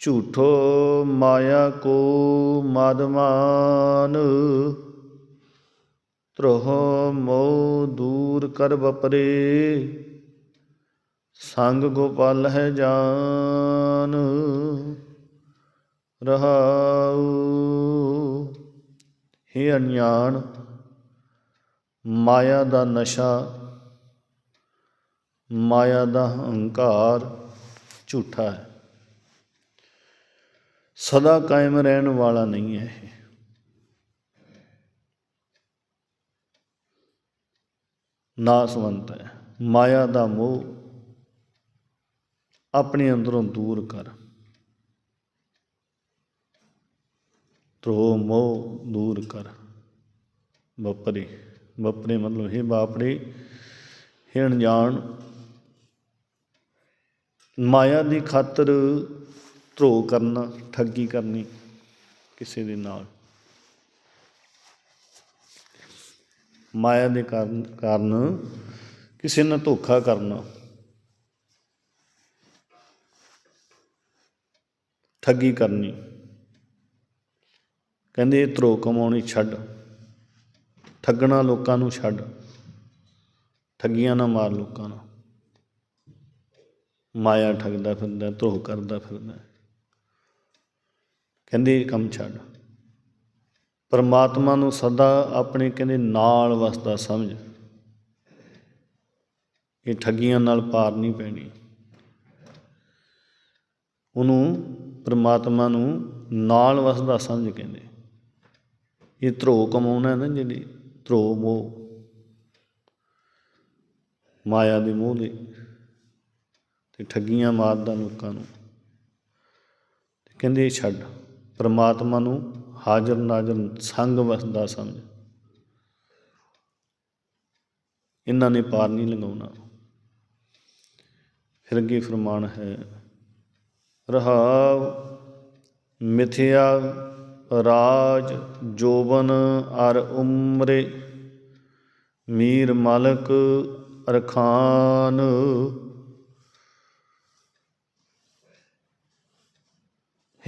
ਝੂਠੋ ਮਾਇਆ ਕੋ ਮਾਦਮਾਨ ਧਰੋਹ ਮੋ ਦੂਰ ਕਰ ਬਪਰੇ ਸੰਗ ਗੋਪਾਲ ਹੈ ਜਾਨ। ਰਹਾਉ ਹੇ ਅਣਜਾਣ। ਮਾਇਆ ਦਾ ਨਸ਼ਾ, ਮਾਇਆ ਦਾ ਹੰਕਾਰ ਝੂਠਾ ਹੈ। ਸਦਾ ਕਾਇਮ ਰਹਿਣ ਵਾਲਾ ਨਹੀਂ ਹੈ ਇਹ। ਨਾਸਵੰਤ ਹੈ। ਮਾਇਆ ਦਾ ਮੋਹ ਆਪਣੇ ਅੰਦਰੋਂ ਦੂਰ ਕਰ। ਧਰੋ ਮੋਹ ਦੂਰ ਕਰ। ਬਪਰੇ ਬਪਰੇ ਮਤਲਬ ਹੈ ਬਾਪਰੇ ਹੈ ਅਣਜਾਣ ਮਾਇਆ ਦੀ ਖਾਤਰ ਧਰੋ ਕਰਨਾ, ਠੱਗੀ ਕਰਨੀ ਕਿਸੇ ਦੇ ਨਾਲ। ਮਾਇਆ ਦੇ ਕਾਰਨ ਕਾਰਨ ਕਿਸੇ ਨਾਲ ਧੋਖਾ ਕਰਨਾ। ਠੱਗੀ ਕਰਨੀ। ਕਹਿੰਦੇ ਧਰੋ ਕਮਾਉਣੀ ਛੱਡ। ਠੱਗਣਾ ਲੋਕਾਂ ਨੂੰ ਛੱਡ। ਠੱਗੀਆਂ ਨਾ ਮਾਰ ਲੋਕਾਂ ਨੂੰ। ਮਾਇਆ ਠੱਗਦਾ ਫਿਰਦਾ ਧਰੋ ਕਰਦਾ ਫਿਰਦਾ। ਕਹਿੰਦੇ ਇਹ ਕੰਮ ਛੱਡ। ਪਰਮਾਤਮਾ ਨੂੰ ਸਦਾ ਆਪਣੇ ਕਹਿੰਦੇ ਨਾਲ ਵਸਦਾ ਸਮਝ। ਇਹ ਠੱਗੀਆਂ ਨਾਲ ਪਾਰ ਨਹੀਂ ਪੈਣੀ। ਉਹਨੂੰ ਪਰਮਾਤਮਾ ਨੂੰ ਨਾਲ ਵਸਦਾ ਸਮਝ ਕਹਿੰਦੇ। ਇਹ ਧਰੋ ਕਮਾਉਣਾ ਨਾ ਜਿਹੜੀ ਧਰੋ ਮੋਹ। ਮਾਇਆ ਦੇ ਮੋਹ ਦੇ ਤੇ ਠੱਗੀਆਂ ਮਾਰਦਾ ਲੋਕਾਂ ਨੂੰ। ਤੇ ਕਹਿੰਦੇ ਇਹ ਛੱਡ। ਪਰਮਾਤਮਾ ਨੂੰ ਹਾਜ਼ਰ ਨਾਜ਼ਰ ਸੰਗ ਵਸਦਾ ਸਮਝ ਇਹਨਾਂ ਨੇ ਪਾਰ ਨਹੀਂ ਲੰਘਾਉਣਾ। ਫਿਰ ਅੱਗੇ ਫਰਮਾਨ ਹੈ ਰਹਾਵ ਮਿਥਿਆ ਰਾਜ ਜੋਬਨ ਅਰ ਉਮਰੇ, ਮੀਰ ਮਲਕ ਅਰਖਾਨ।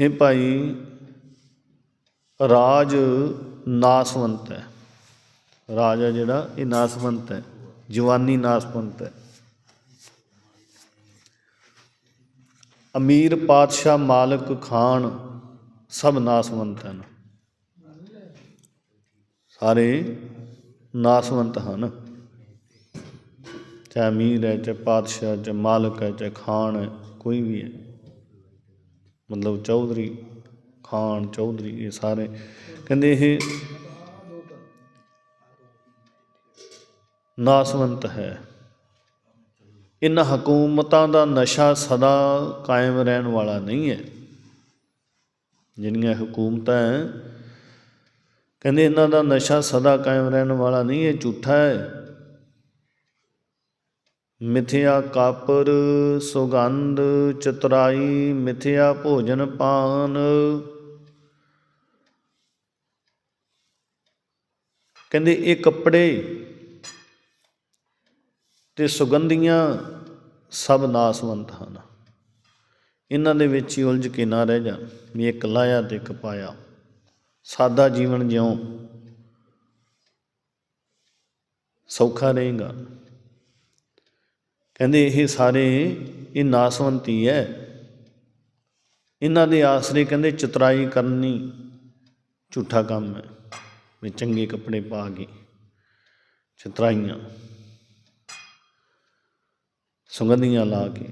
ਹੈ ਭਾਈ ਰਾਜ ਨਾਸਵੰਤ ਹੈ। ਰਾਜ ਹੈ ਜਿਹੜਾ, ਇਹ ਨਾਸਵੰਤ ਹੈ। ਜਵਾਨੀ ਨਾਸਵੰਤ ਹੈ। ਅਮੀਰ ਪਾਤਸ਼ਾਹ ਮਾਲਕ ਖਾਨ ਸਭ ਨਾਸਵੰਤ ਹਨ। ਸਾਰੇ ਨਾਸਵੰਤ ਹਨ। ਚਾਹੇ ਅਮੀਰ ਹੈ, ਚਾਹੇ ਪਾਤਸ਼ਾਹ, ਚਾਹੇ ਮਾਲਕ ਹੈ, ਚਾਹੇ ਖਾਨ ਹੈ, ਕੋਈ ਵੀ ਹੈ। ਮਤਲਬ ਚੌਧਰੀ ਖਾਨ ਚੌਧਰੀ, ਇਹ ਸਾਰੇ। ਕਹਿੰਦੇ ਇਹ ਨਾਸਵੰਤ ਹੈ। ਇਹਨਾਂ ਹਕੂਮਤਾਂ ਦਾ ਨਸ਼ਾ ਸਦਾ ਕਾਇਮ ਰਹਿਣ ਵਾਲਾ ਨਹੀਂ ਹੈ। ਜਿਹੜੀਆਂ ਹਕੂਮਤਾਂ ਕਹਿੰਦੇ ਇਹਨਾਂ ਦਾ ਨਸ਼ਾ ਸਦਾ ਕਾਇਮ ਰਹਿਣ ਵਾਲਾ ਨਹੀਂ ਹੈ, ਝੂਠਾ ਹੈ। ਮਿਥਿਆ ਕਾਪਰ ਸੁਗੰਧ ਚਤਰਾਈ, ਮਿਥਿਆ ਭੋਜਨ ਪਾਨ ਕਹਿੰਦੇ ਇਹ ਕੱਪੜੇ ਤੇ ਸੁਗੰਧੀਆਂ ਸਭ ਨਾਸਵੰਤ ਹਨ। ਇਹਨਾਂ ਦੇ ਵਿੱਚ ਹੀ ਉਲਝ ਕੇ ਨਾ ਰਹਿ ਜਾਣ। ਵੀ ਇੱਕ ਲਾਇਆ ਤੇ ਇੱਕ ਪਾਇਆ। ਸਾਦਾ ਜੀਵਨ ਜਿਉ ਸੌਖਾ ਰਹੇਗਾ। ਕਹਿੰਦੇ ਇਹ ਸਾਰੇ, ਇਹ ਨਾਸਵੰਤੀ ਹੈ। ਇਹਨਾਂ ਦੇ ਆਸਰੇ ਕਹਿੰਦੇ ਚਤਰਾਈ ਕਰਨੀ ਝੂਠਾ ਕੰਮ ਹੈ। ਵੀ ਚੰਗੇ ਕੱਪੜੇ ਪਾ ਕੇ ਚਤਰਾਈਆਂ, ਸੁਗੰਧੀਆਂ ਲਾ ਕੇ,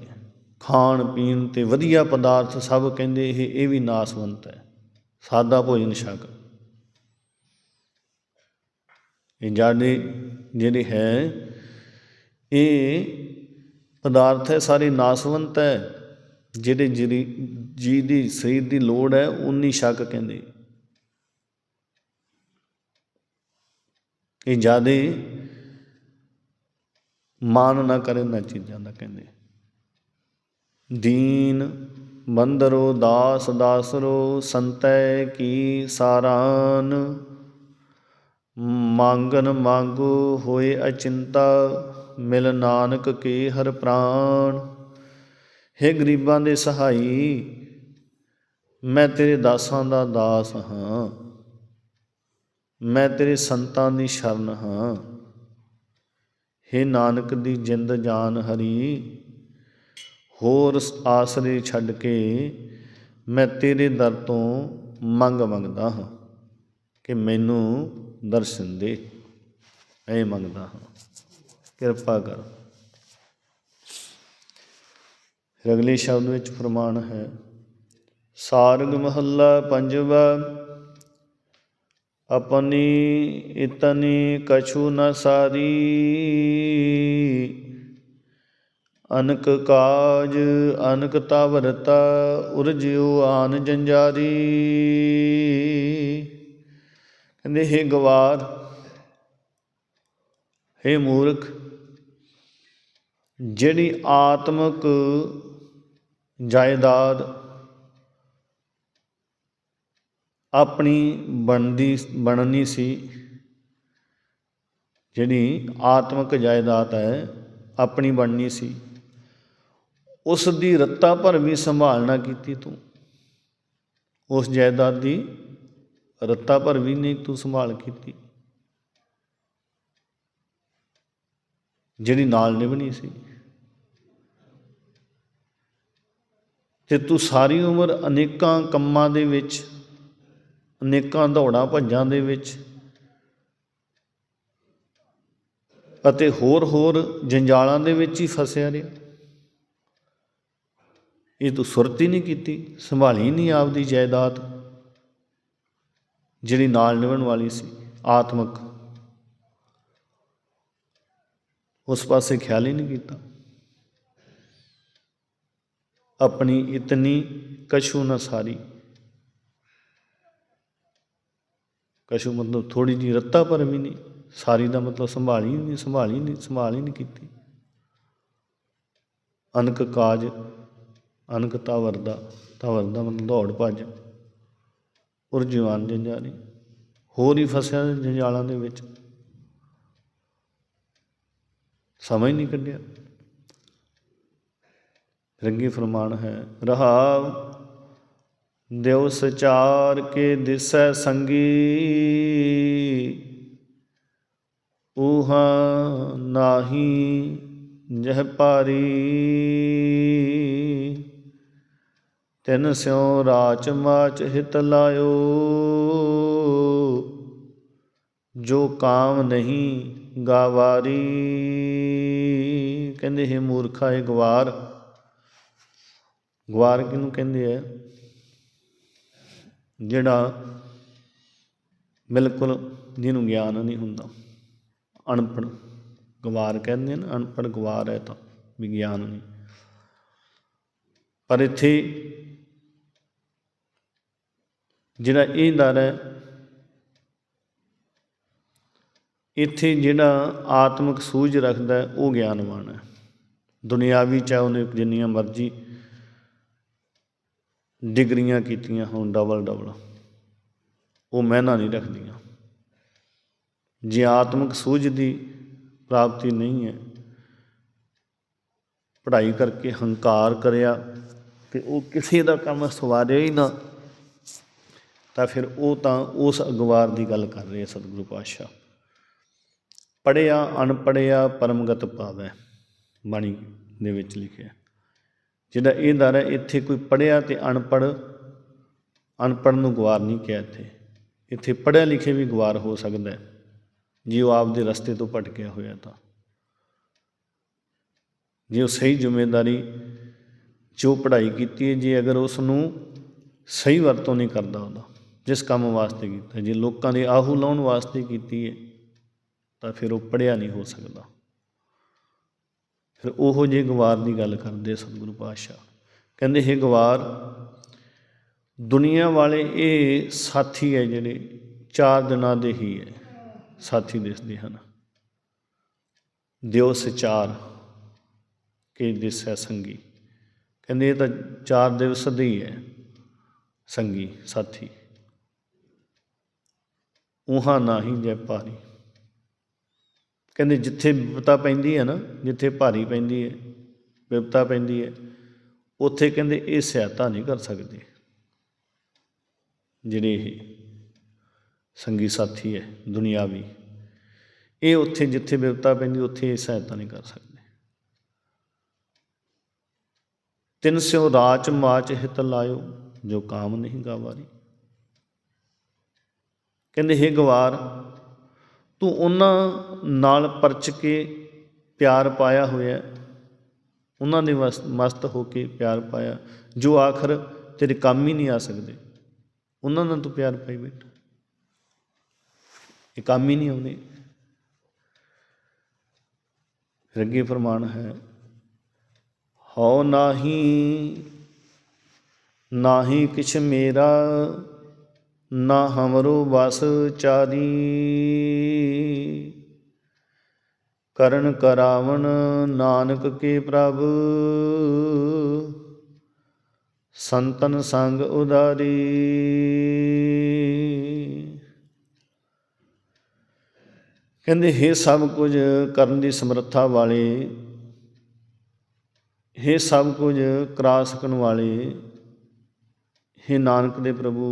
ਖਾਣ ਪੀਣ ਤੇ ਵਧੀਆ ਪਦਾਰਥ ਸਭ ਕਹਿੰਦੇ ਇਹ ਇਹ ਵੀ ਨਾਸਵੰਤ ਹੈ। ਸਾਦਾ ਭੋਜਨ ਛਕ। ਇਹ ਜਾਣੇ ਜਿਹੜੇ ਹੈ, ਇਹ ਪਦਾਰਥ ਹੈ, ਸਾਰੇ ਨਾਸਵੰਤ ਹੈ। ਜਿਹੜੇ, ਜਿਹੜੀ ਜੀ ਦੀ ਸਰੀਰ ਦੀ ਲੋੜ ਹੈ ਉਨੀ ਸ਼ੱਕ ਕਹਿੰਦੇ। ਇਹ ਜਿਆਦੇ ਮਾਨ ਨਾ ਕਰੇ ਨਾ ਚੀਜ਼ਾਂ ਦਾ ਕਹਿੰਦੇ। ਦੀਨ ਬੰਦਰੋ, ਦਾਸ ਦਾਸਰੋ, ਸੰਤੈ ਕੀ ਸਾਰਾਨ। ਮੰਗਨ ਮੰਗੋ ਹੋਏ ਅਚਿੰਤਾ, ਮਿਲ ਨਾਨਕ ਕੇ ਹਰ ਪ੍ਰਾਣ ਹੈ ਗਰੀਬਾਂ ਦੇ ਸਹਾਈ, ਮੈਂ ਤੇਰੇ ਦਾਸਾਂ ਦਾ ਦਾਸ ਹਾਂ। ਮੈਂ ਤੇਰੇ ਸੰਤਾਂ ਦੀ ਸ਼ਰਨ ਹਾਂ। ਹੇ ਨਾਨਕ ਦੀ ਜਿੰਦ ਜਾਨ ਹਰੀ, ਹੋਰ ਆਸਰੇ ਛੱਡ ਕੇ ਮੈਂ ਤੇਰੇ ਦਰ ਤੋਂ ਮੰਗ ਮੰਗਦਾ ਹਾਂ ਕਿ ਮੈਨੂੰ ਦਰਸ਼ਨ ਦੇ। ਐ ਮੰਗਦਾ ਹਾਂ। ਕਿਰਪਾ ਕਰ। ਫਿਰ ਅਗਲੇ ਸ਼ਬਦ ਵਿੱਚ ਫਰਮਾਨ ਹੈ, ਸਾਰਗ ਮਹੱਲਾ ਪੰਜਵਾ ਆਪਣੀ ਇਤਨੀ ਕਛੂ ਨ ਸਾਰੀ ਅਨਕ ਕਾਜ ਅਨਕ ਤਵਰਤਾ ਉਰਜਿਓ ਆਨ ਜੰਜਾਰੀ ਕਹਿੰਦੇ ਹੈ ਗਵਾਰ ਹੈ ਮੂਰਖ ਜਿਹੜੀ ਆਤਮਕ ਜਾਇਦਾਦ ਆਪਣੀ ਬਣਦੀ, ਬਣਨੀ ਸੀ। ਜਿਹੜੀ ਆਤਮਕ ਜਾਇਦਾਦ ਹੈ, ਆਪਣੀ ਬਣਨੀ ਸੀ। ਉਸ ਦੀ ਰੱਤਾ ਭਰ ਵੀ ਸੰਭਾਲ ਨਾ ਕੀਤੀ ਤੂੰ। ਉਸ ਜਾਇਦਾਦ ਦੀ ਰੱਤਾ ਭਰ ਵੀ ਨਹੀਂ ਤੂੰ ਸੰਭਾਲ ਕੀਤੀ। ਜਿਹੜੀ ਨਾਲ ਨਿਭਣੀ ਸੀ। ਤੇ ਤੂੰ ਸਾਰੀ ਉਮਰ ਅਨੇਕਾਂ ਕੰਮਾਂ ਦੇ ਵਿੱਚ ਅਨੇਕਾਂ ਦੌੜਾਂ ਭੱਜਾਂ ਦੇ ਵਿੱਚ ਅਤੇ ਹੋਰ ਹੋਰ ਜੰਜਾਲਾਂ ਦੇ ਵਿੱਚ ਹੀ ਫਸਿਆ ਰਿਹਾ। ਇਹ ਤੂੰ ਸੁਰਤ ਹੀ ਨਹੀਂ ਕੀਤੀ, ਸੰਭਾਲੀ ਨਹੀਂ ਆਪਦੀ ਜਾਇਦਾਦ, ਜਿਹੜੀ ਨਾਲ ਨਿਭਣ ਵਾਲੀ ਸੀ, ਆਤਮਕ। ਉਸ ਪਾਸੇ ਖਿਆਲ ਹੀ ਨਹੀਂ ਕੀਤਾ। ਆਪਣੀ ਇਤਨੀ ਕਛੂ ਨਾ ਸਾਰੀ ਕਸ਼ੂ ਮਤਲਬ ਥੋੜੀ ਜੀ ਰੱਤਾ ਪਰ ਵੀ ਨਹੀਂ, ਸਾਰੀ ਦਾ ਮਤਲਬ ਸੰਭਾਲੀ ਨਹੀਂ ਸੰਭਾਲੀ ਨਹੀਂ, ਸੰਭਾਲ ਹੀ ਨਹੀਂ ਕੀਤੀ। ਅਨਕ ਕਾਜ, ਅਨਕ ਤਾਵਰਦਾ ਤਾਵਰਦਾ ਮਤਲਬ ਦੌੜ ਭੱਜ ਉਰ ਜਵਾਨ ਜੰਜਾਰੀ, ਹੋਰ ਹੀ ਫਸਿਆ ਜੰਜਾਲਾਂ ਦੇ ਵਿੱਚ। ਸਮਝ ਨਹੀਂ ਕੱਢਿਆ। ਰੰਗੀ ਫਰਮਾਨ ਹੈ, ਰਹਾਵ ਦਿਵ ਸਚਾਰ ਕੇ ਦਿਸੈ ਸੰਗੀ। ਊਹਾ ਨਾਹੀ ਜਹ ਪਾਰੀ ਤਿਨ ਸਿਉ ਰਾਚ ਮਾਚ ਹਿਤ ਲਾਇਓ। ਜੋ ਕਾਮ ਨਹੀਂ ਗਾਵਾਰੀ। ਕਹਿੰਦੇ ਹੈ ਮੂਰਖਾ ਹੈ ਗਵਾਰ। ਗਵਾਰ ਕਿਹਨੂੰ ਕਹਿੰਦੇ ਆ? ਜਿਹੜਾ ਬਿਲਕੁਲ ਜਿਹਨੂੰ ਗਿਆਨ ਨਹੀਂ ਹੁੰਦਾ। ਅਨਪੜ੍ਹ ਗਵਾਰ ਕਹਿੰਦੇ ਨੇ ਅਨਪੜ੍ਹ ਗਵਾਰ ਹੈ ਤਾਂ ਵਿਗਿਆਨ ਨਹੀਂ। ਪਰ ਇੱਥੇ ਜਿਹੜਾ ਇਹ ਦਰ ਹੈ, ਇੱਥੇ ਜਿਹੜਾ ਆਤਮਿਕ ਸੂਝ ਰੱਖਦਾ ਉਹ ਗਿਆਨਵਾਨ ਹੈ। ਦੁਨਿਆਵੀ ਚਾਹੇ ਉਹਨੇ ਜਿੰਨੀਆਂ ਮਰਜ਼ੀ ਡਿਗਰੀਆਂ ਕੀਤੀਆਂ ਹੋਣ ਡਬਲ ਡਬਲ ਉਹ ਮਹਿਨਾ ਨਹੀਂ ਰੱਖਦੀਆਂ। ਜੇ ਆਤਮਿਕ ਸੂਝ ਦੀ ਪ੍ਰਾਪਤੀ ਨਹੀਂ ਹੈ, ਪੜ੍ਹਾਈ ਕਰਕੇ ਹੰਕਾਰ ਕਰਿਆ ਤੇ ਉਹ ਕਿਸੇ ਦਾ ਕੰਮ ਸਵਾਰਿਆ ਹੀ ਨਾ, ਤਾਂ ਫਿਰ ਉਹ ਤਾਂ ਉਸ ਅਗਵਾਰ ਦੀ ਗੱਲ ਕਰ ਰਹੇ ਸਤਿਗੁਰੂ ਪਾਤਸ਼ਾਹ। ਪੜਿਆ ਅਨਪੜਿਆ ਪਰਮਗਤ ਪਾਵੈ ਬਾਣੀ ਦੇ ਵਿੱਚ ਲਿਖਿਆ। ਜਿਹੜਾ ਇਹ ਦਰ ਹੈ ਇੱਥੇ ਕੋਈ ਪੜਿਆ ਤੇ ਅਨਪੜ ਅਨਪੜ ਨੂੰ ਗਵਾਰ ਨਹੀਂ ਕਿਹਾ ਇੱਥੇ। ਇੱਥੇ ਪੜਿਆ ਲਿਖੇ ਵੀ ਗਵਾਰ ਹੋ ਸਕਦਾ ਹੈ, ਜੇ ਉਹ ਆਪਦੇ ਰਸਤੇ ਤੋਂ ਭਟਕਿਆ ਹੋਇਆ ਤਾਂ। ਜੇ ਉਹ ਸਹੀ ਜ਼ਿੰਮੇਵਾਰੀ ਜੋ ਪੜ੍ਹਾਈ ਕੀਤੀ ਹੈ, ਜੇ ਅਗਰ ਉਸ ਨੂੰ ਸਹੀ ਵਰਤੋਂ ਨਹੀਂ ਕਰਦਾ ਉਹਦਾ, ਜਿਸ ਕੰਮ ਵਾਸਤੇ ਕੀਤਾ, ਜੇ ਲੋਕਾਂ ਦੇ ਆਹੂ ਲਾਉਣ ਵਾਸਤੇ ਕੀਤੀ ਹੈ, ਤਾਂ ਫਿਰ ਉਹ ਪੜਿਆ ਨਹੀਂ ਹੋ ਸਕਦਾ। ਫਿਰ ਉਹੋ ਜਿਹੇ ਗਵਾਰ ਦੀ ਗੱਲ ਕਰਦੇ ਸਤਿਗੁਰੂ ਪਾਤਸ਼ਾਹ। ਕਹਿੰਦੇ, ਹੈ ਗਵਾਰ, ਦੁਨੀਆ ਵਾਲੇ ਇਹ ਸਾਥੀ ਹੈ ਜਿਹੜੇ ਚਾਰ ਦਿਨਾਂ ਦੇ ਹੀ ਹੈ, ਸਾਥੀ ਦਿਸਦੇ ਹਨ। ਦਿਓ ਸਚਾਰ ਕੇ ਦਿਸੈ ਸੰਗੀ। ਕਹਿੰਦੇ, ਇਹ ਤਾਂ ਚਾਰ ਦਿਵਸ ਦੇ ਹੀ ਹੈ ਸੰਗੀ, ਸਾਥੀ। ਉਹਾਂ ਨਾਹੀ ਜੈ ਭਾਰੀ। ਕਹਿੰਦੇ ਜਿੱਥੇ ਵਿਪਤਾ ਪੈਂਦੀ ਹੈ ਨਾ, ਜਿੱਥੇ ਭਾਰੀ ਪੈਂਦੀ ਹੈ, ਵਿਪਤਾ ਪੈਂਦੀ ਹੈ, ਉੱਥੇ ਕਹਿੰਦੇ ਇਹ ਸਹਾਇਤਾ ਨਹੀਂ ਕਰ ਸਕਦੇ। ਜਿਹੜੇ ਇਹ ਸੰਗੀ ਸਾਥੀ ਹੈ, ਦੁਨਿਆਵੀ, ਇਹ ਉੱਥੇ ਜਿੱਥੇ ਵਿਪਤਾ ਪੈਂਦੀ, ਉੱਥੇ ਇਹ ਸਹਾਇਤਾ ਨਹੀਂ ਕਰ ਸਕਦੇ। ਤਿੰਨ ਸਿਉ ਰਾਚ ਮਾਚ ਹਿਤ ਲਾਇਓ, ਜੋ ਕਾਮ ਨਹੀਂ ਗਵਾਰੀ। ਕਹਿੰਦੇ हे ਗਵਾਰ ਤੂੰ ਉਹਨਾਂ ਨਾਲ ਪਰਚ ਕੇ ਪਿਆਰ ਪਾਇਆ ਹੋਇਆ ਉਹਨਾਂ ਦੇ ਵਸ- ਮਸਤ ਹੋ ਕੇ ਪਿਆਰ ਪਾਇਆ। ਜੋ ਆਖਰ ਤੇਰੇ ਕੰਮ ਹੀ ਨਹੀਂ ਆ ਸਕਦੇ। ਉਹਨਾਂ ਨਾਲ ਤੂੰ ਪਿਆਰ ਪਾਈ ਬੈਠਾ। ਇਹ ਕੰਮ ਹੀ ਨਹੀਂ ਆਉਂਦੇ। ਰੱਗੇ ਫਰਮਾਨ ਹੈ, ਹਉ ਨਾਹੀ ਨਾਹੀ ਕਿਛ ਮੇਰਾ ਨਾ ਹਮਰੋ ਵਸ ਚਾਰੀ ਕਰਨ ਕਰਾਵਣ ਨਾਨਕ ਕੇ ਪ੍ਰਭ ਸੰਤਨ ਸੰਗ ਉਦਾਰੀ ਕਹਿੰਦੇ हे ਸਭ ਕੁਝ ਕਰਨ ਦੀ ਸਮਰੱਥਾ ਵਾਲੇ हे ਸਭ ਕੁਝ ਕਰਾ ਸਕਣ ਵਾਲੇ हे ਨਾਨਕ ਦੇ ਪ੍ਰਭੂ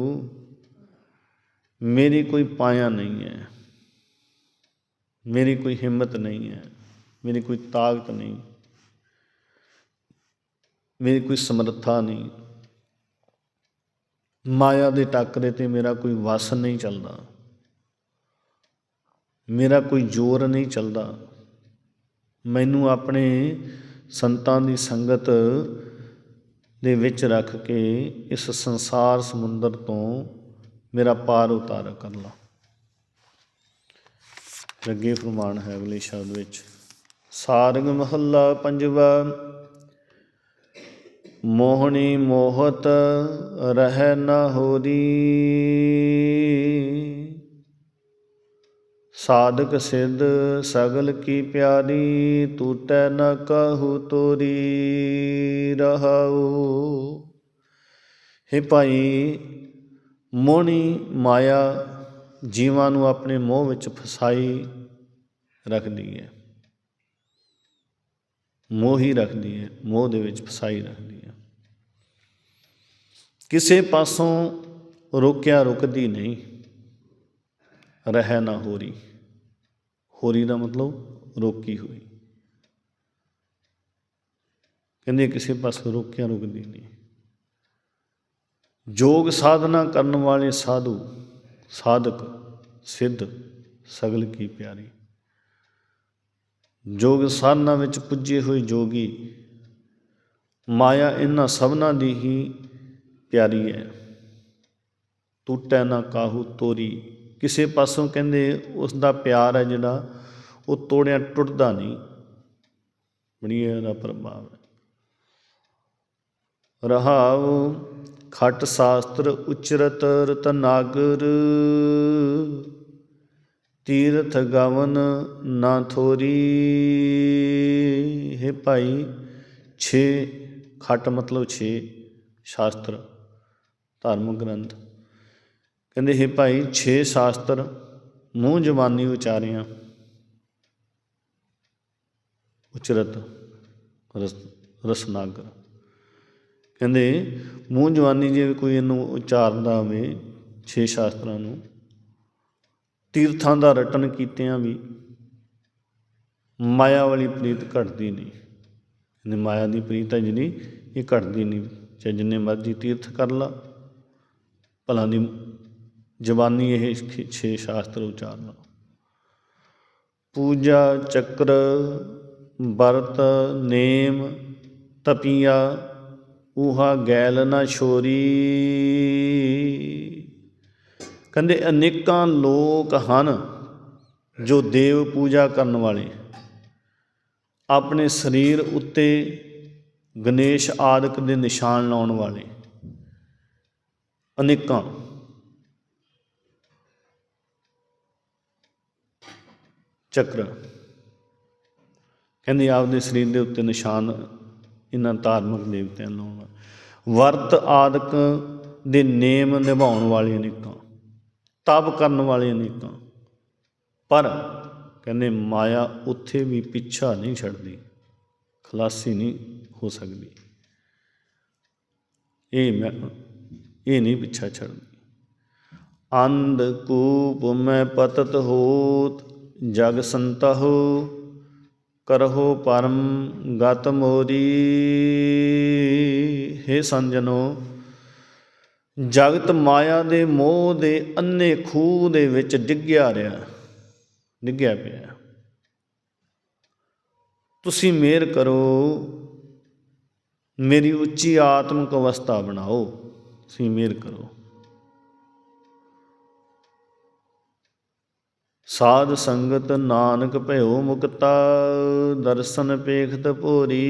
ਮੇਰੀ ਕੋਈ ਪਾਇਆ ਨਹੀਂ ਹੈ। ਮੇਰੀ ਕੋਈ ਹਿੰਮਤ ਨਹੀਂ ਹੈ। ਮੇਰੀ ਕੋਈ ਤਾਕਤ ਨਹੀਂ। ਮੇਰੀ ਕੋਈ ਸਮਰੱਥਾ ਨਹੀਂ। ਮਾਇਆ ਦੇ ਟੱਕਰੇ ਤੇ ਮੇਰਾ ਕੋਈ ਵਸ ਨਹੀਂ ਚੱਲਦਾ। ਮੇਰਾ ਕੋਈ ਜ਼ੋਰ ਨਹੀਂ ਚੱਲਦਾ। ਮੈਨੂੰ ਆਪਣੇ ਸੰਤਾਂ ਦੀ ਸੰਗਤ ਦੇ ਵਿੱਚ ਰੱਖ ਕੇ ਇਸ ਸੰਸਾਰ ਸਮੁੰਦਰ ਤੋਂ ਮੇਰਾ ਪਾਰ ਉਤਾਰ ਕਰ ਲਾ। ਫਿਰ ਫਰਮਾਨ ਹੈ ਅਗਲੇ ਸ਼ਬਦ ਵਿੱਚ, ਸਾਰੰਗ ਮਹੱਲਾ ਪੰਜਵਾ, ਮੋਹਣੀ ਮੋਹਤ ਰਹਿ ਨ ਹੋਰੀ ਸਾਧਕ ਸਿੱਧ ਸਗਲ ਕੀ ਪਿਆਰੀ ਟੂਟੈ ਨ ਕਹੂ ਤੋਰੀ ਰਹਾਉ। ਹੇ ਭਾਈ ਮੋਹਣੀ ਮਾਇਆ ਜੀਵਾਂ ਨੂੰ ਆਪਣੇ ਮੋਹ ਵਿੱਚ ਫਸਾਈ ਰੱਖਦੀ ਹੈ। ਮੋਹ ਹੀ ਰੱਖਦੀ ਹੈ, ਮੋਹ ਦੇ ਵਿੱਚ ਫਸਾਈ ਰੱਖਦੀ ਹੈ। ਕਿਸੇ ਪਾਸੋਂ ਰੋਕਿਆ ਰੁਕਦੀ ਨਹੀਂ, ਰਹਿ ਨਾ ਹੋਰੀ। ਹੋਰੀ ਦਾ ਮਤਲਬ ਰੋਕੀ ਹੋਈ। ਕਹਿੰਦੇ ਕਿਸੇ ਪਾਸੋਂ ਰੋਕਿਆ ਰੁਕਦੀ ਨਹੀਂ। ਜੋਗ ਸਾਧਨਾ ਕਰਨ ਵਾਲੇ ਸਾਧੂ, ਸਾਧਕ, ਸਿੱਧ, ਸਗਲ ਕੀ ਪਿਆਰੀ। ਜੋਗ ਸਾਧਨਾ ਵਿੱਚ ਪੁੱਜੇ ਹੋਏ ਜੋਗੀ, ਮਾਇਆ ਇਹਨਾਂ ਸਭਨਾਂ ਦੀ ਹੀ ਪਿਆਰੀ ਹੈ। ਟੁੱਟੈ ਨਾ ਕਾਹੂ ਤੋਰੀ। ਕਿਸੇ ਪਾਸੋਂ ਕਹਿੰਦੇ ਉਸ ਦਾ ਪਿਆਰ ਹੈ ਜਿਹੜਾ, ਉਹ ਤੋੜਿਆ ਟੁੱਟਦਾ ਨਹੀਂ। ਬੜੀ ਇਹਦਾ ਪ੍ਰਭਾਵ ਹੈ। ਰਹਾਉ ਖਟ ਸ਼ਾਸਤਰ, ਉਚਰਤ ਰਤਨਾਗਰ। ਤੀਰਥ ਗਵਨ ਨਾ ਥੋਰੀ। ਹੈ ਭਾਈ 6 ਖਟ ਮਤਲਬ 6 ਸ਼ਾਸਤਰ ਧਾਰਮਿਕ ਗ੍ਰੰਥ। ਕਹਿੰਦੇ, ਹੈ ਭਾਈ 6 ਸ਼ਾਸਤਰ ਮੂੰਹ ਜ਼ਬਾਨੀ ਉਚਾਰਿਆ। ਉਚਰਤ ਰਸ ਰਸਨਾਗਰ। ਕਹਿੰਦੇ ਮੂੰਹ ਜਵਾਨੀ ਜੇ ਕੋਈ ਇਹਨੂੰ ਉਚਾਰਦਾ ਹੋਵੇ ਛੇ ਸ਼ਾਸਤਰਾਂ ਨੂੰ, ਤੀਰਥਾਂ ਦਾ ਰਟਨ ਕੀਤਿਆਂ ਵੀ ਮਾਇਆ ਵਾਲੀ ਪ੍ਰੀਤ ਘਟਦੀ ਨਹੀਂ। ਇਹਨੇ ਮਾਇਆ ਦੀ ਪ੍ਰੀਤ ਹੈ ਜਿਹੜੀ, ਇਹ ਘਟਦੀ ਨਹੀਂ। ਚਾਹੇ ਜਿੰਨੇ ਮਰਜ਼ੀ ਤੀਰਥ ਕਰ ਲਾ, ਭਲਾ ਦੀ ਜ਼ਬਾਨੀ ਇਹ ਛੇ- ਸ਼ਾਸਤਰ ਉਚਾਰ ਲਾ। ਪੂਜਾ, ਚੱਕਰ, ਵਰਤ, ਨੇਮ, ਤਪੀਆ ਉਹਾ ਗੈਲ ਨਾ ਛੋਰੀ। ਕਹਿੰਦੇ ਅਨੇਕਾਂ ਲੋਕ ਹਨ ਜੋ ਦੇਵ ਪੂਜਾ ਕਰਨ ਵਾਲੇ। ਆਪਣੇ ਸਰੀਰ ਉੱਤੇ ਗਣੇਸ਼ ਆਦਿਕ ਦੇ ਨਿਸ਼ਾਨ ਲਾਉਣ ਵਾਲੇ। ਅਨੇਕਾਂ। ਚੱਕਰ। ਕਹਿੰਦੇ ਆਪਦੇ ਸਰੀਰ ਦੇ ਉੱਤੇ ਨਿਸ਼ਾਨ ਇਹਨਾਂ ਧਾਰਮਿਕ ਦੇਵਤਿਆਂ ਨੂੰ ਵਰਤ ਆਦਿਕ ਦੇ ਨੇਮ ਨਿਭਾਉਣ ਵਾਲੀਆਂ ਨੇਕਾਂ ਤਪ ਕਰਨ ਵਾਲੀਆਂ ਨੇਕਾਂ ਪਰ ਕਹਿੰਦੇ ਮਾਇਆ ਉੱਥੇ ਵੀ ਪਿੱਛਾ ਨਹੀਂ ਛੱਡਦੀ। ਖਲਾਸੀ ਨਹੀਂ ਹੋ ਸਕਦੀ। ਇਹ ਮੈਂ, ਇਹ ਨਹੀਂ ਪਿੱਛਾ ਛੱਡਦੀ। ਅੰਧ ਕੂਪ ਮੈਂ ਪਤਤ ਹੋਤ, ਜਗ ਸੰਤਹੁ ਕਰਹੁ ਪਰਮ ਗਤ ਮੋਰੀ। हे ਸੰਜਨੋ, ਜਗਤ ਮਾਇਆ ਦੇ ਮੋਹ ਦੇ ਅੰਨੇ ਖੂਹ ਦੇ ਵਿੱਚ ਡਿੱਗਿਆ ਰਿਹਾ, ਡਿੱਗਿਆ ਪਿਆ। ਤੁਸੀਂ ਮਿਹਰ ਕਰੋ, ਮੇਰੀ ਉੱਚੀ ਆਤਮਿਕ ਅਵਸਥਾ ਬਣਾਓ। ਤੁਸੀਂ ਮਿਹਰ ਕਰੋ। ਸਾਧ ਸੰਗਤ ਨਾਨਕ ਭਇਓ ਮੁਕਤਾ, ਦਰਸ਼ਨ ਪੇਖਤ ਭੋਰੀ।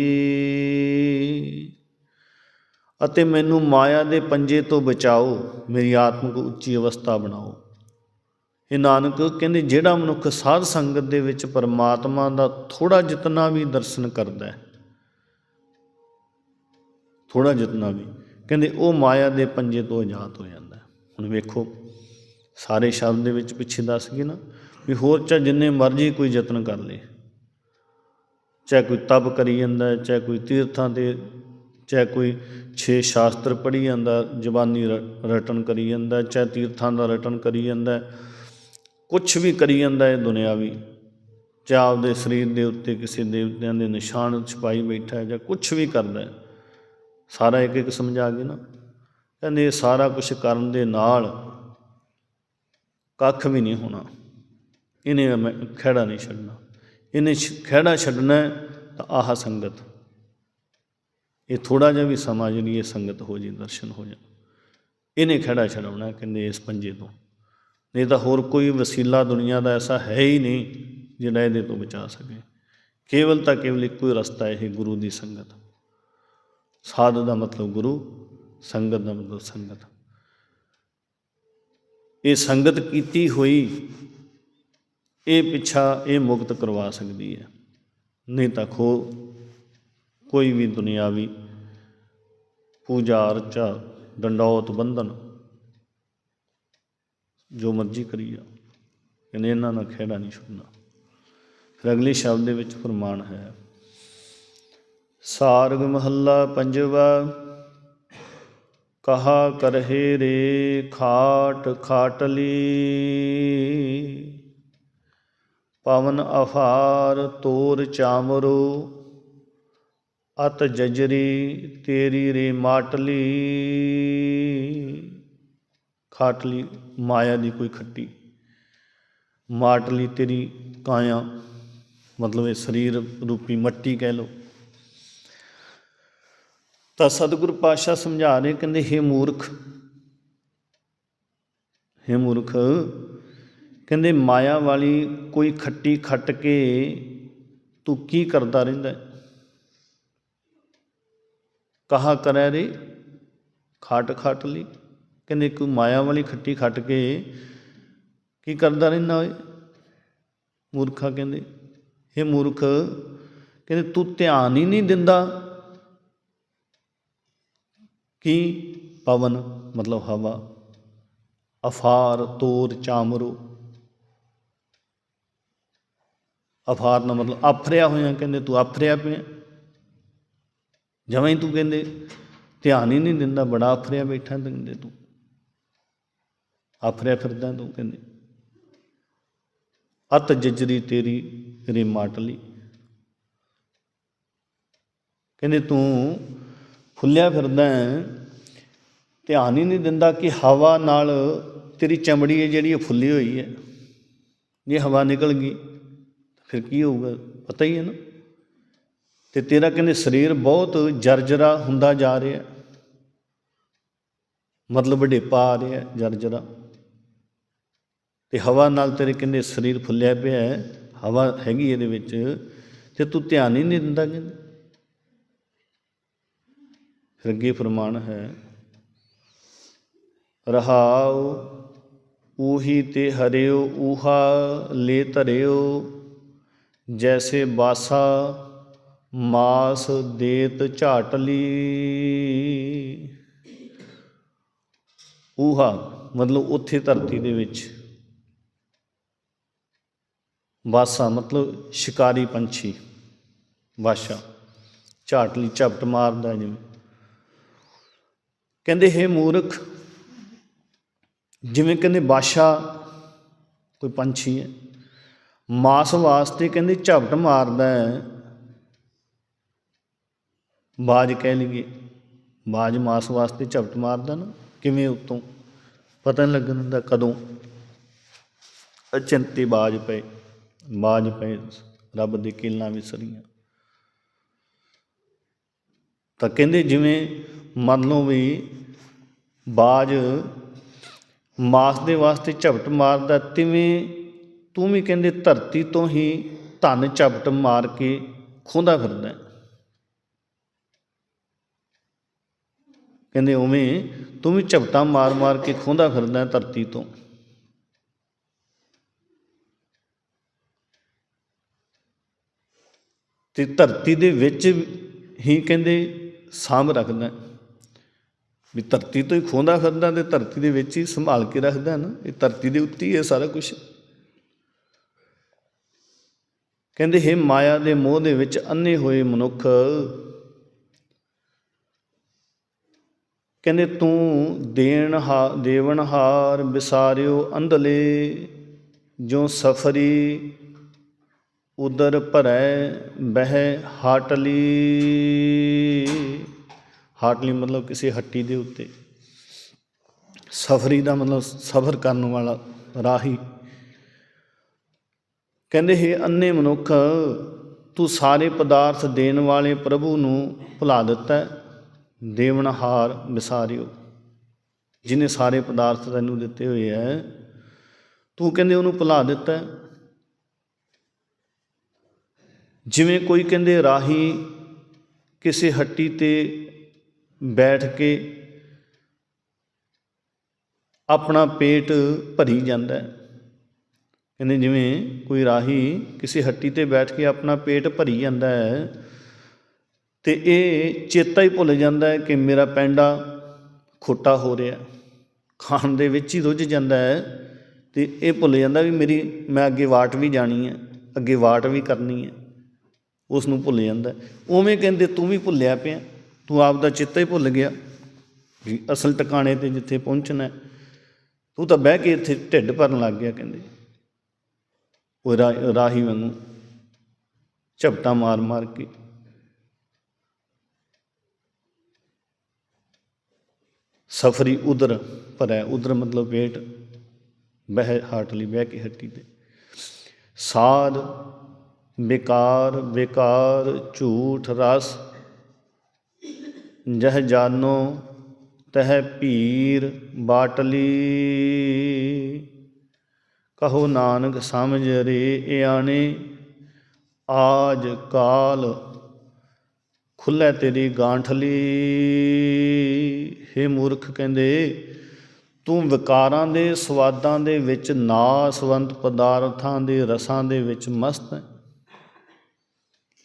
ਅਤੇ ਮੈਨੂੰ ਮਾਇਆ ਦੇ ਪੰਜੇ ਤੋਂ ਬਚਾਓ, ਮੇਰੀ ਆਤਮਿਕ ਉੱਚੀ ਅਵਸਥਾ ਬਣਾਓ। ਇਹ ਨਾਨਕ, ਕਹਿੰਦੇ ਜਿਹੜਾ ਮਨੁੱਖ ਸਾਧ ਸੰਗਤ ਦੇ ਵਿੱਚ ਪਰਮਾਤਮਾ ਦਾ ਥੋੜਾ ਜਿਤਨਾ ਵੀ ਦਰਸ਼ਨ ਕਰਦਾ ਹੈ ਥੋੜਾ ਜਿਤਨਾ ਵੀ, ਕਹਿੰਦੇ ਉਹ ਮਾਇਆ ਦੇ ਪੰਜੇ ਤੋਂ ਆਜ਼ਾਦ ਹੋ ਜਾਂਦਾ ਹੁਣ ਵੇਖੋ, ਸਾਰੇ ਸ਼ਬਦ ਦੇ ਵਿੱਚ ਪਿੱਛੇ ਦੱਸ ਗਏ ਨਾ ਵੀ ਹੋਰ ਚਾ ਜਿੰਨੇ ਮਰਜ਼ੀ ਕੋਈ ਯਤਨ ਕਰ ਲੇ। ਚਾਹੇ ਕੋਈ ਤਪ ਕਰੀ ਜਾਂਦਾ, ਚਾਹੇ ਕੋਈ ਤੀਰਥਾਂ ਤੇ, ਚਾਹੇ ਕੋਈ ਛੇ ਸ਼ਾਸਤਰ ਪੜ੍ਹੀ ਜਾਂਦਾ, ਜ਼ਬਾਨੀ ਰ- ਰਟਨ ਕਰੀ ਜਾਂਦਾ, ਚਾਹੇ ਤੀਰਥਾਂ ਦਾ ਰਟਨ ਕਰੀ ਜਾਂਦਾ ਕੁਝ ਵੀ ਕਰੀ ਜਾਂਦਾ ਹੈ ਦੁਨਿਆਵੀ। ਚਾਹੇ ਆਪਦੇ ਸਰੀਰ ਦੇ ਉੱਤੇ ਕਿਸੇ ਦੇਵਤਿਆਂ ਦੇ ਨਿਸ਼ਾਨ ਛਪਾਈ ਬੈਠਾ ਹੈ ਜਾਂ ਕੁਝ ਵੀ ਕਰਦਾ ਹੈ। ਸਾਰਾ ਇੱਕ ਇੱਕ ਸਮਝਾ ਗਏ ਨਾ, ਕਹਿੰਦੇ ਇਹ ਸਾਰਾ ਕੁਝ ਕਰਨ ਦੇ ਨਾਲ ਕੱਖ ਵੀ ਨਹੀਂ ਹੋਣਾ। ਇਹਨੇ ਮੈਂ ਖਹਿੜਾ ਨਹੀਂ ਛੱਡਣਾ। ਇਹਨੇ ਖਹਿੜਾ ਛੱਡਣਾ ਤਾਂ ਆਹ ਸੰਗਤ। ਇਹ ਥੋੜਾ ਜਿਹਾ ਵੀ ਸਮਾਂ ਜਿਹੜੀ ਇਹ ਸੰਗਤ ਹੋ ਜੇ, ਦਰਸ਼ਨ ਹੋ ਜਾ ਇਹਨੇ ਖਹਿੜਾ ਛਡਾਉਣਾ ਕਹਿੰਦੇ ਇਸ ਪੰਜੇ ਤੋਂ। ਨਹੀਂ ਤਾਂ ਹੋਰ ਕੋਈ ਵਸੀਲਾ ਦੁਨੀਆ ਦਾ ਐਸਾ ਹੈ ਹੀ ਨਹੀਂ ਜਿਹੜਾ ਇਹਦੇ ਤੋਂ ਬਚਾ ਸਕੇ। ਕੇਵਲ ਤਾਂ ਕੇਵਲ ਇੱਕੋ ਹੀ ਰਸਤਾ ਇਹ ਗੁਰੂ ਦੀ ਸੰਗਤ। ਸਾਧ ਦਾ ਮਤਲਬ ਗੁਰੂ, ਸੰਗਤ ਦਾ ਮਤਲਬ ਸੰਗਤ। ਇਹ ਸੰਗਤ ਕੀਤੀ ਹੋਈ ਇਹ ਪਿੱਛਾ ਇਹ ਮੁਕਤ ਕਰਵਾ ਸਕਦੀ ਹੈ। ਨਹੀਂ ਤਾਂ ਖੋ, ਕੋਈ ਵੀ ਦੁਨਿਆਵੀ ਪੂਜਾ ਅਰਚਾ ਡੰਡੌਤ ਬੰਧਨ ਜੋ ਮਰਜ਼ੀ ਕਰੀ ਜਾ ਕਹਿੰਦੇ ਇਹਨਾਂ ਨਾਲ ਖੇੜਾ ਨਹੀਂ ਛੁੱਟਣਾ ਫਿਰ ਅਗਲੇ ਸ਼ਬਦ ਦੇ ਵਿੱਚ ਫਰਮਾਨ ਹੈ, ਸਾਰਗ ਮਹੱਲਾ ਪੰਜਵਾ, ਕਹਾ ਕਰਹੇ ਰੇ, ਖਾਟ ਖਾਟਲੀ। ਪਵਨ ਅਫਾਰ ਤੋਰ ਚਾਮਰੋ, ਅਤ ਜਜਰੀ ਤੇਰੀ ਰੇ ਮਾਟਲੀ। ਖਾਟਲੀ ਮਾਇਆ ਦੀ ਕੋਈ ਖੱਟੀ। ਮਾਟਲੀ ਤੇਰੀ ਕਾਇਆ, ਮਤਲਬ ਇਹ ਸਰੀਰ ਰੂਪੀ ਮੱਟੀ ਕਹਿ ਲਓ। ਤਾਂ ਸਤਿਗੁਰ ਪਾਤਸ਼ਾਹ ਸਮਝਾ ਰਹੇ ਕਹਿੰਦੇ, ਹੇ ਮੂਰਖ ਹੇ ਮੂਰਖ ਕਹਿੰਦੇ ਮਾਇਆ ਵਾਲੀ ਕੋਈ ਖੱਟੀ ਖੱਟ ਕੇ ਤੂੰ ਕੀ ਕਰਦਾ ਰਹਿੰਦਾ ਹੈ? ਕਹਾ ਕਰੈ ਰੇ? ਖਾਟ ਖਾਟ ਲਈ। ਕਹਿੰਦੇ ਕੋਈ ਮਾਇਆ ਵਾਲੀ ਖੱਟੀ ਖੱਟ ਕੇ ਕੀ ਕਰਦਾ ਰਹਿੰਦਾ ਓਏ? ਮੂਰਖਾ ਕਹਿੰਦੇ ਇਹ ਮੂਰਖ, ਕਹਿੰਦੇ ਤੂੰ ਧਿਆਨ ਹੀ ਨਹੀਂ ਦਿੰਦਾ। ਕੀ? ਪਵਨ, ਮਤਲਬ ਹਵਾ। ਅਫਾਰ, ਤੋਰ, ਚਾਮਰੂ। ਅਫਾਰ ਦਾ ਮਤਲਬ ਆਫਰਿਆ ਹੋਇਆ ਕਹਿੰਦੇ ਤੂੰ ਆਫਰਿਆ ਪਿਆ। ਜਮਾਂ ਹੀ ਤੂੰ ਕਹਿੰਦੇ, ਧਿਆਨ ਹੀ ਨਹੀਂ ਦਿੰਦਾ, ਬੜਾ ਆਫਰਿਆ ਬੈਠਾ ਕਹਿੰਦੇ ਤੂੰ। ਆਫਰਿਆ ਫਿਰਦਾ ਤੂੰ ਕਹਿੰਦੇ। ਅਤ ਜਜਰੀ ਤੇਰੀ ਰੇ ਮਾਟਲੀ। ਕਹਿੰਦੇ ਤੂੰ ਫੁੱਲਿਆ ਫਿਰਦਾ ਧਿਆਨ ਹੀ ਨਹੀਂ ਦਿੰਦਾ ਕਿ ਹਵਾ ਨਾਲ ਤੇਰੀ ਚਮੜੀ ਹੈ ਜਿਹੜੀ ਉਹ ਫੁੱਲੀ ਹੋਈ ਹੈ। ਜੇ ਹਵਾ ਨਿਕਲ ਗਈ ਫਿਰ ਕੀ ਹੋਊਗਾ? ਪਤਾ ਹੀ ਹੈ ਨਾ। ਤੇ ਤੇਰਾ ਕਹਿੰਦੇ ਸਰੀਰ ਬਹੁਤ ਜਰਜਰਾ ਹੁੰਦਾ ਜਾ ਰਿਹਾ। ਮਤਲਬ ਵਡੇਪਾ ਆ ਰਿਹਾ ਜਰਜਰਾ। ਤੇ ਹਵਾ ਨਾਲ ਤੇਰੇ ਕਹਿੰਦੇ ਸਰੀਰ ਫੁੱਲਿਆ ਪਿਆ ਹੈ। ਹਵਾ ਹੈਗੀ ਇਹਦੇ ਵਿੱਚ। ਤੇ ਤੂੰ ਧਿਆਨ ਹੀ ਨਹੀਂ ਦਿੰਦਾ ਕਹਿੰਦੇ। ਫਿਰ ਅੱਗੇ ਫਰਮਾਨ ਹੈ, ਰਹਾਉ, ਊਹੀ ਤੇ ਹਰਿਓ, ਊਹਾ ਲੈ ਧਰਿਓ। ਜੈਸੇ ਬਾਸਾ ਮਾਸ ਦੇਤ ਝਾਟਲੀ ਊਹਾ, ਮਤਲਬ ਉੱਥੇ ਧਰਤੀ ਦੇ ਵਿੱਚ। ਬਾਸਾ, ਮਤਲਬ ਸ਼ਿਕਾਰੀ ਪੰਛੀ। ਬਾਸ਼ਾ ਝਾਟਲੀ ਝਪਟ ਮਾਰਦਾ ਜਿਵੇਂ। ਕਹਿੰਦੇ, ਹੈ ਮੂਰਖ, ਜਿਵੇਂ ਕਹਿੰਦੇ ਬਾਸ਼ਾ ਕੋਈ ਪੰਛੀ ਹੈ ਮਾਸ ਵਾਸਤੇ ਕਹਿੰਦੇ ਝਪਟ ਮਾਰਦਾ ਹੈ। ਬਾਜ ਕਹਿ ਲਈਏ, ਬਾਜ ਮਾਸ ਵਾਸਤੇ ਝਪਟ ਮਾਰਦਾ ਨਾ, ਕਿਵੇਂ ਉਤੋਂ? ਪਤਾ ਨਹੀਂ ਲੱਗਣ ਦਾ ਕਦੋਂ। ਅਚੰਤੀ ਬਾਜ ਪਏ ਬਾਜ ਪਏ, ਰੱਬ ਦੀ ਕੀਲਾਂ ਵਿਸਰੀਆਂ। ਤਾਂ ਕਹਿੰਦੇ ਜਿਵੇਂ ਮੰਨ ਲਓ ਵੀ ਬਾਜ ਮਾਸ ਦੇ ਵਾਸਤੇ ਝਪਟ ਮਾਰਦਾ, ਤਿਵੇਂ ਤੂੰ ਵੀ ਕਹਿੰਦੇ ਧਰਤੀ ਤੋਂ ਹੀ ਧਨ ਝਪਟ ਮਾਰ ਕੇ ਖੋਂਦਾ ਫਿਰਦਾ ਕਹਿੰਦੇ ਉਵੇਂ ਤੂੰ ਵੀ ਝਪਟਾ ਮਾਰ ਮਾਰ ਕੇ ਖੋਂਦਾ ਫਿਰਦਾ ਧਰਤੀ ਤੋਂ। ਤੇ ਧਰਤੀ ਦੇ ਵਿੱਚ ਹੀ ਕਹਿੰਦੇ ਸਾਂਭ ਰੱਖਦਾ ਵੀ ਧਰਤੀ ਤੋਂ ਹੀ ਖੋਂਦਾ ਫਿਰਦਾ ਤੇ ਧਰਤੀ ਦੇ ਵਿੱਚ ਹੀ ਸੰਭਾਲ ਕੇ ਰੱਖਦਾ ਨਾ। ਇਹ ਧਰਤੀ ਦੇ ਉੱਤੇ ਹੀ ਹੈ ਸਾਰਾ ਕੁਝ ਕਹਿੰਦੇ, ਹੈ ਮਾਇਆ ਦੇ ਮੋਹ ਦੇ ਵਿੱਚ ਅੰਨੇ ਹੋਏ ਮਨੁੱਖ, ਕਹਿੰਦੇ, ਤੂੰ ਦੇਣ ਹਾ ਦੇਵਨਹਾਰ ਵਿਸਾਰਿਓ ਅੰਧਲੇ ਜੋ ਸਫਰੀ ਉਦਰ ਭਰੈ, ਬਹਿ ਹਾਟਲੀ। ਹਾਟਲੀ ਮਤਲਬ ਕਿਸੇ ਹੱਟੀ ਦੇ ਉੱਤੇ। ਸਫਰੀ ਦਾ ਮਤਲਬ ਸਫ਼ਰ ਕਰਨ ਵਾਲਾ ਰਾਹੀ। ਕਹਿੰਦੇ, ਹੈ ਅੰਨੇ ਮਨੁੱਖ, ਤੂੰ ਸਾਰੇ ਪਦਾਰਥ ਦੇਣ ਵਾਲੇ ਪ੍ਰਭੂ ਨੂੰ ਭੁਲਾ ਦਿੱਤਾ ਹੈ। ਦੇਵਨਹਾਰ ਵਿਸਾਰਿਓ ਜਿਨੇ ਸਾਰੇ ਪਦਾਰਥ ਤੈਨੂੰ ਦਿੱਤੇ ਹੋਏ ਐ ਤੂੰ ਕਹਿੰਦੇ ਉਹਨੂੰ ਭੁਲਾ ਦਿੱਤਾ ਜਿਵੇਂ ਕੋਈ ਕਹਿੰਦੇ ਰਾਹੀ ਕਿਸੇ ਹੱਟੀ ਤੇ ਬੈਠ ਕੇ ਆਪਣਾ ਪੇਟ ਭਰੀ ਜਾਂਦਾ ਹੈ ਕਹਿੰਦੇ ਜਿਵੇਂ ਕੋਈ ਰਾਹੀ ਕਿਸੇ ਹੱਟੀ ਤੇ ਬੈਠ ਕੇ ਆਪਣਾ ਪੇਟ ਭਰੀ ਜਾਂਦਾ ਹੈ ਤੇ ਇਹ ਚੇਤਾ ਹੀ ਭੁੱਲ ਜਾਂਦਾ ਹੈ ਕਿ ਮੇਰਾ ਪੈਂਡਾ ਖੋਟਾ ਹੋ ਰਿਹਾ, ਖਾਣ ਦੇ ਵਿੱਚ ਹੀ ਰੁੱਝ ਜਾਂਦਾ ਹੈ ਤੇ ਇਹ ਭੁੱਲ ਜਾਂਦਾ ਵੀ ਮੇਰੀ, ਮੈਂ ਅੱਗੇ ਵਾਟ ਵੀ ਜਾਣੀ ਹੈ, ਅੱਗੇ ਵਾਟ ਵੀ ਕਰਨੀ ਹੈ ਉਸ ਨੂੰ ਭੁੱਲ ਜਾਂਦਾ ਉਵੇਂ ਕਹਿੰਦੇ ਤੂੰ ਵੀ ਭੁੱਲਿਆ ਪਿਆ, ਤੂੰ ਆਪ ਦਾ ਚਿੱਤਾ ਹੀ ਭੁੱਲ ਗਿਆ ਵੀ ਅਸਲ ਟਿਕਾਣੇ ਤੇ ਜਿੱਥੇ ਪਹੁੰਚਣਾ ਤੂੰ ਤਾਂ ਬਹਿ ਕੇ ਇੱਥੇ ਢਿੱਡ ਭਰਨ ਲੱਗ ਗਿਆ ਕਹਿੰਦੇ। ਉਹ ਰਾ- ਰਾਹੀ ਵਾਂਗੂ ਝਪਟਾ ਮਾਰ ਮਾਰ ਕੇ। ਸਫਰੀ ਉਦਰ ਭਰੈ ਉਦਰ ਮਤਲਬ ਵੇਟ ਬਹਿ ਹਾਟਲੀ ਬਹਿ ਕੇ ਹੱਟੀ ਤੇ। ਸਾਧ, ਬੇਕਾਰ ਬੇਕਾਰ, ਝੂਠ, ਰਸ, ਜਹ ਜਾਨੋ, ਤਹ ਭੀਰ, ਬਾਟਲੀ। ਕਹੋ ਨਾਨਕ ਸਮਝ ਰੇ ਆਣੇ ਆਜ ਕਾਲ ਖੁੱਲੇ ਤੇਰੀ ਗਾਂਠਲੀ। ਹੇ ਮੂਰਖ ਕਹਿੰਦੇ, ਤੂੰ ਵਿਕਾਰਾਂ ਦੇ, ਸਵਾਦਾਂ ਦੇ ਵਿੱਚ ਨਾਸਵੰਤ ਪਦਾਰਥਾਂ ਦੇ, ਰਸਾਂ ਦੇ ਵਿੱਚ ਮਸਤ ਹੈ।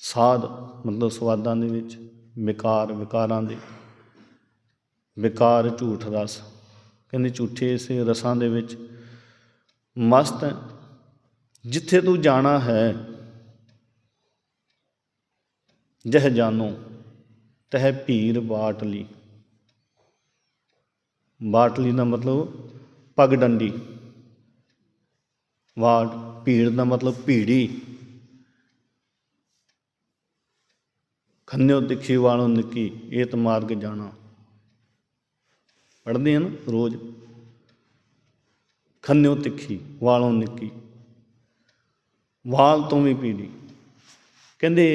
ਸਾਧ, ਮਤਲਬ ਸਵਾਦਾਂ ਦੇ ਵਿੱਚ, ਵਿਕਾਰ, ਵਿਕਾਰਾਂ ਦੇ। ਵਿਕਾਰ ਝੂਠ ਰਸ। ਕਹਿੰਦੇ ਝੂਠੇ ਇਸੇ ਰਸਾਂ ਦੇ ਵਿੱਚ ਮਸਤ ਹੈ। ਜਿੱਥੇ ਤੂੰ ਜਾਣਾ ਹੈ, ਜਹ ਜਾਨੋ, ਤਹ ਭੀਰ ਬਾਟਲੀ। ਬਾਟਲੀ ਦਾ ਮਤਲਬ ਪਗ ਡੰਡੀ। ਵਾਟ, ਭੀੜ ਦਾ ਮਤਲਬ ਭੀੜੀ। ਖੰਨਿਓ ਤਿੱਖੀ, ਵਾਲੋਂ ਨਿੱਕੀ ਇਹ ਮਾਰਗ ਜਾਣਾ। ਪੜ੍ਹਦੇ ਹਨ ਰੋਜ਼। ਖੰਨਿਓ ਤਿੱਖੀ, ਵਾਲੋਂ ਨਿੱਕੀ। ਵਾਲ ਤੋਂ ਵੀ ਪੀੜੀ ਕਹਿੰਦੇ,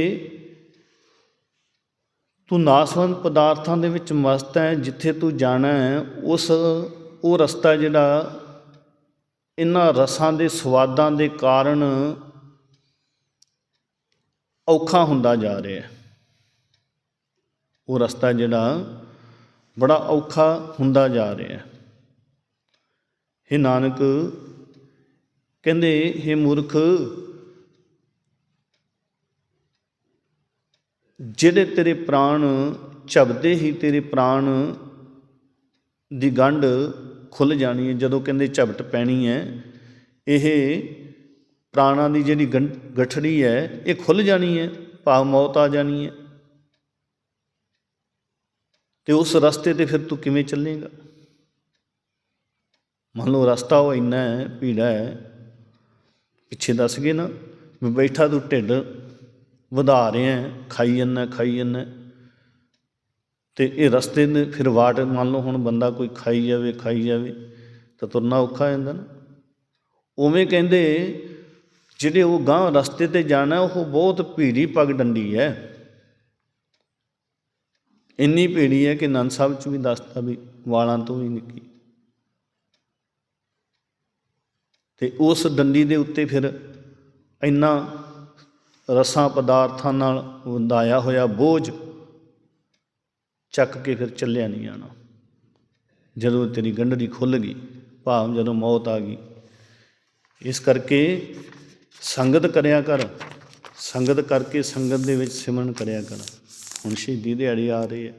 ਤੂੰ ਨਾਸਵੰਤ ਪਦਾਰਥਾਂ ਦੇ ਵਿੱਚ ਮਸਤ ਹੈ ਜਿੱਥੇ ਤੂੰ ਜਾਣਾ ਹੈ ਉਸ ਉਹ ਰਸਤਾ ਜਿਹੜਾ ਇਹਨਾਂ ਰਸਾਂ ਦੇ ਸਵਾਦਾਂ ਦੇ ਕਾਰਨ ਔਖਾ ਹੁੰਦਾ ਜਾ ਰਿਹਾ ਹੈ। ਉਹ ਰਸਤਾ ਜਿਹੜਾ ਬੜਾ ਔਖਾ ਹੁੰਦਾ ਜਾ ਰਿਹਾ ਹੈ। ਹੇ ਨਾਨਕ, ਕਹਿੰਦੇ, ਹੇ ਮੂਰਖ, ਜਿਹੜੇ ਤੇਰੇ ਪ੍ਰਾਣ ਝਬਦੇ ਹੀ ਤੇਰੇ ਪ੍ਰਾਣ ਦੀ ਗੰਢ ਖੁੱਲ ਜਾਣੀ ਹੈ, ਜਦੋਂ ਕਹਿੰਦੇ ਝਪਟ ਪੈਣੀ ਹੈ, ਇਹ ਪ੍ਰਾਣਾਂ ਦੀ ਜਿਹੜੀ ਗਠੜੀ ਹੈ, ਇਹ ਖੁੱਲ ਜਾਣੀ ਹੈ, ਭਾਵ ਮੌਤ ਆ ਜਾਣੀ ਹੈ। ਤੇ ਉਸ ਰਸਤੇ ਤੇ ਫਿਰ ਤੂੰ ਕਿਵੇਂ ਚੱਲੇਗਾ? ਮੰਨ ਲਓ ਰਸਤਾ ਉਹ ਇੰਨਾ ਹੈ, ਭੀੜਾ ਹੈ, ਪਿੱਛੇ ਦੱਸ ਗਏ ਨਾ ਵੀ ਬੈਠਾ ਤੂੰ ਢਿੱਡ ਵਧਾ ਰਿਹਾ ਖਾਈ ਜਾਂਦਾ ਖਾਈ ਜਾਂਦਾ ਤੇ ਇਹ ਰਸਤੇ ਨੇ ਫਿਰ ਵਾਟ, ਮੰਨ ਲਓ ਹੁਣ ਬੰਦਾ ਕੋਈ ਖਾਈ ਜਾਵੇ ਖਾਈ ਜਾਵੇ, ਤਾਂ ਤੁਰਨਾ ਔਖਾ ਜਾਂਦਾ ਨਾ। ਉਵੇਂ ਕਹਿੰਦੇ ਜਿਹੜੇ ਉਹ ਗਾਂ ਰਸਤੇ ਤੇ ਜਾਣਾ, ਉਹ ਬਹੁਤ ਭੀੜੀ ਪਗ ਡੰਡੀ ਹੈ। ਇੰਨੀ ਭੀੜੀ ਹੈ ਕਿ ਨੰਦ ਸਾਹਿਬ ਚ ਵੀ ਦੱਸਤਾ ਵੀ ਵਾਲਾਂ ਤੋਂ ਵੀ ਨਿੱਕੀ। ਤੇ ਉਸ ਡੰਡੀ ਦੇ ਉੱਤੇ ਫਿਰ ਇੰਨਾ ਰਸਾਂ ਪਦਾਰਥਾਂ ਨਾਲ ਵੰਦਾਇਆ ਹੋਇਆ ਬੋਝ ਚੱਕ ਕੇ ਫਿਰ ਚੱਲਿਆ ਨਹੀਂ ਜਾਣਾ ਜਦੋਂ ਤੇਰੀ ਗੰਢੜੀ ਖੁੱਲ ਗਈ, ਭਾਵ ਜਦੋਂ ਮੌਤ ਆ ਗਈ। ਇਸ ਕਰਕੇ ਸੰਗਤ ਕਰਿਆ ਕਰ, ਸੰਗਤ ਕਰਕੇ ਸੰਗਤ ਦੇ ਵਿੱਚ ਸਿਮਰਨ ਕਰਿਆ ਕਰ। ਹੁਣ ਸ਼ਹੀਦੀ ਦਿਹਾੜੇ ਆ ਰਹੇ ਹੈ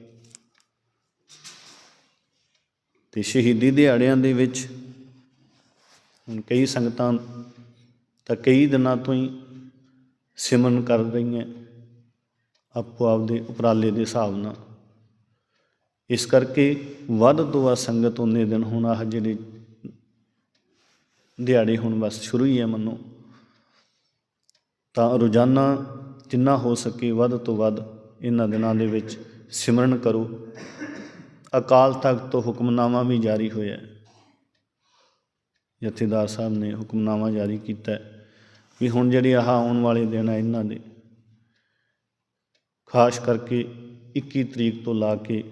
ਤੇ ਸ਼ਹੀਦੀ ਦਿਹਾੜਿਆਂ ਦੇ ਵਿੱਚ ਹੁਣ ਕਈ ਸੰਗਤਾਂ ਤਾਂ ਕਈ ਦਿਨਾਂ ਤੋਂ ਹੀ ਸਿਮਰਨ ਕਰ ਰਹੀਆਂ ਆਪੋ ਆਪਦੇ ਉਪਰਾਲੇ ਦੇ ਹਿਸਾਬ ਨਾਲ। ਇਸ ਕਰਕੇ ਵੱਧ ਤੋਂ ਵੱਧ ਸੰਗਤ ਉਹਨੇ ਦਿਨ ਹੁਣ ਆਹ ਜਿਹੜੇ ਦਿਹਾੜੇ ਹੁਣ ਬਸ ਸ਼ੁਰੂ ਹੀ ਹੈ ਮੰਨੋ। ਤਾਂ ਰੋਜ਼ਾਨਾ ਜਿੰਨਾ ਹੋ ਸਕੇ ਵੱਧ ਤੋਂ ਵੱਧ ਇਹਨਾਂ ਦਿਨਾਂ ਦੇ ਵਿੱਚ ਸਿਮਰਨ ਕਰੋ। ਅਕਾਲ ਤਖਤ ਤੋਂ ਹੁਕਮਨਾਮਾ ਵੀ ਜਾਰੀ ਹੋਇਆ। ਹੈ ਜਥੇਦਾਰ ਸਾਹਿਬ ਨੇ ਹੁਕਮਨਾਮਾ ਜਾਰੀ ਕੀਤਾ ਵੀ ਹੁਣ ਜਿਹੜੇ ਆਹ ਆਉਣ ਵਾਲੇ ਦਿਨ ਆ ਇਹਨਾਂ ਦੇ, ਖਾਸ ਕਰਕੇ 21 ਤਰੀਕ ਤੋਂ ਲਾ ਕੇ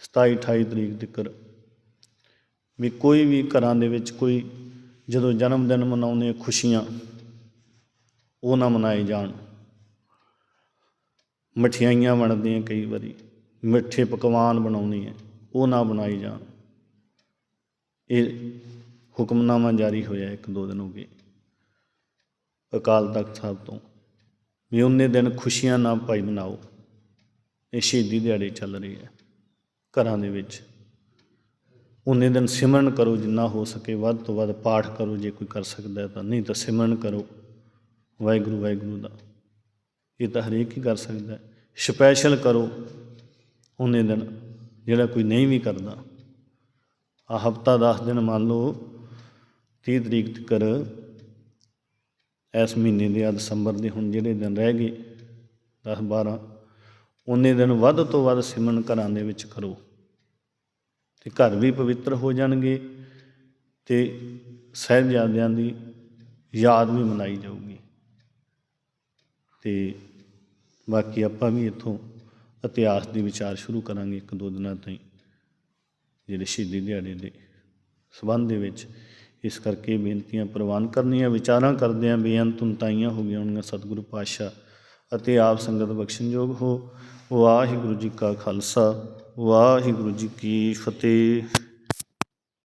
27 28 ਤਰੀਕ ਤੱਕ ਵੀ ਕੋਈ ਵੀ ਘਰਾਂ ਦੇ ਵਿੱਚ ਕੋਈ ਜਦੋਂ ਜਨਮ ਦਿਨ ਮਨਾਉਂਦੇ ਖੁਸ਼ੀਆਂ, ਉਹ ਨਾ ਮਨਾਏ ਜਾਣ। ਮਠਿਆਈਆਂ ਬਣਦੇ ਆ ਕਈ ਵਾਰੀ, ਮਿੱਠੇ ਪਕਵਾਨ ਬਣਾਉਂਦੇ ਆ, ਉਹ ਨਾ ਬਣਾਏ ਜਾਣ। ਇਹ ਹੁਕਮਨਾਮਾ ਜਾਰੀ ਹੋਇਆ ਇੱਕ ਦੋ ਦਿਨ ਹੋ ਗਏ। ਅਕਾਲ ਤਖਤ ਸਾਹਿਬ ਤੋਂ, ਵੀ ਉਹਨੇ ਦਿਨ ਖੁਸ਼ੀਆਂ ਨਾਲ ਭਾਈ ਮਨਾਓ, ਇਹ ਸ਼ਹੀਦੀ ਦਿਹਾੜੇ ਚੱਲ ਰਹੀ ਹੈ ਘਰਾਂ ਦੇ ਵਿੱਚ। ਉਹਨੇ ਦਿਨ ਸਿਮਰਨ ਕਰੋ ਜਿੰਨਾ ਹੋ ਸਕੇ, ਵੱਧ ਤੋਂ ਵੱਧ ਪਾਠ ਕਰੋ, ਜੇ ਕੋਈ ਕਰ ਸਕਦਾ ਤਾਂ, ਨਹੀਂ ਤਾਂ ਸਿਮਰਨ ਕਰੋ ਵਾਹਿਗੁਰੂ ਵਾਹਿਗੁਰੂ ਦਾ। ਇਹ ਤਾਂ ਹਰੇਕ ਹੀ ਕਰ ਸਕਦਾ। ਸਪੈਸ਼ਲ ਕਰੋ ਉਹਨੇ ਦਿਨ, ਜਿਹੜਾ ਕੋਈ ਨਹੀਂ ਵੀ ਕਰਦਾ। ਆ ਹਫਤਾ 10 ਦਿਨ ਮੰਨ ਲਓ 30 ਤਰੀਕ ਤੱਕ ਇਸ ਮਹੀਨੇ ਦੇ ਆ, ਦਸੰਬਰ ਦੇ ਹੁਣ ਜਿਹੜੇ ਦਿਨ ਰਹਿ ਗਏ 10 12 ਉਨੇ ਦਿਨ ਵੱਧ ਤੋਂ ਵੱਧ ਸਿਮਰਨ ਘਰਾਂ ਦੇ ਵਿੱਚ ਕਰੋ। ਤੇ ਘਰ ਵੀ ਪਵਿੱਤਰ ਹੋ ਜਾਣਗੇ ਤੇ ਸਾਹਿਬਜ਼ਾਦਿਆਂ ਦੀ ਯਾਦ ਵੀ ਮਨਾਈ ਜਾਊਗੀ। ਤੇ ਬਾਕੀ ਆਪਾਂ ਵੀ ਇੱਥੋਂ ਇਤਿਹਾਸ ਦੇ ਵਿਚਾਰ ਸ਼ੁਰੂ ਕਰਾਂਗੇ ਇੱਕ ਦੋ ਦਿਨਾਂ ਤਾਈਂ। ਜਿਹੜੇ ਸ਼ਹੀਦੀ ਦਿਹਾੜੇ ਦੇ ਸਬੰਧ ਦੇ ਵਿੱਚ, ਇਸ ਕਰਕੇ ਬੇਨਤੀਆਂ ਪ੍ਰਵਾਨ ਕਰਨੀਆਂ, ਵਿਚਾਰਾਂ ਕਰਦੇ ਆਂ ਬੇਅੰਤ ਉਨਤਾਈਆਂ ਹੋ ਗਈਆਂ ਹੋਣਗੀਆਂ ਸਤਿਗੁਰੂ ਪਾਤਸ਼ਾਹ ਅਤੇ ਆਪ ਸੰਗਤ ਬਖਸ਼ਣਯੋਗ ਹੋ। ਵਾਹਿਗੁਰੂ ਜੀ ਕਾ ਖਾਲਸਾ, ਵਾਹਿਗੁਰੂ ਜੀ ਕੀ ਫਤਿਹ।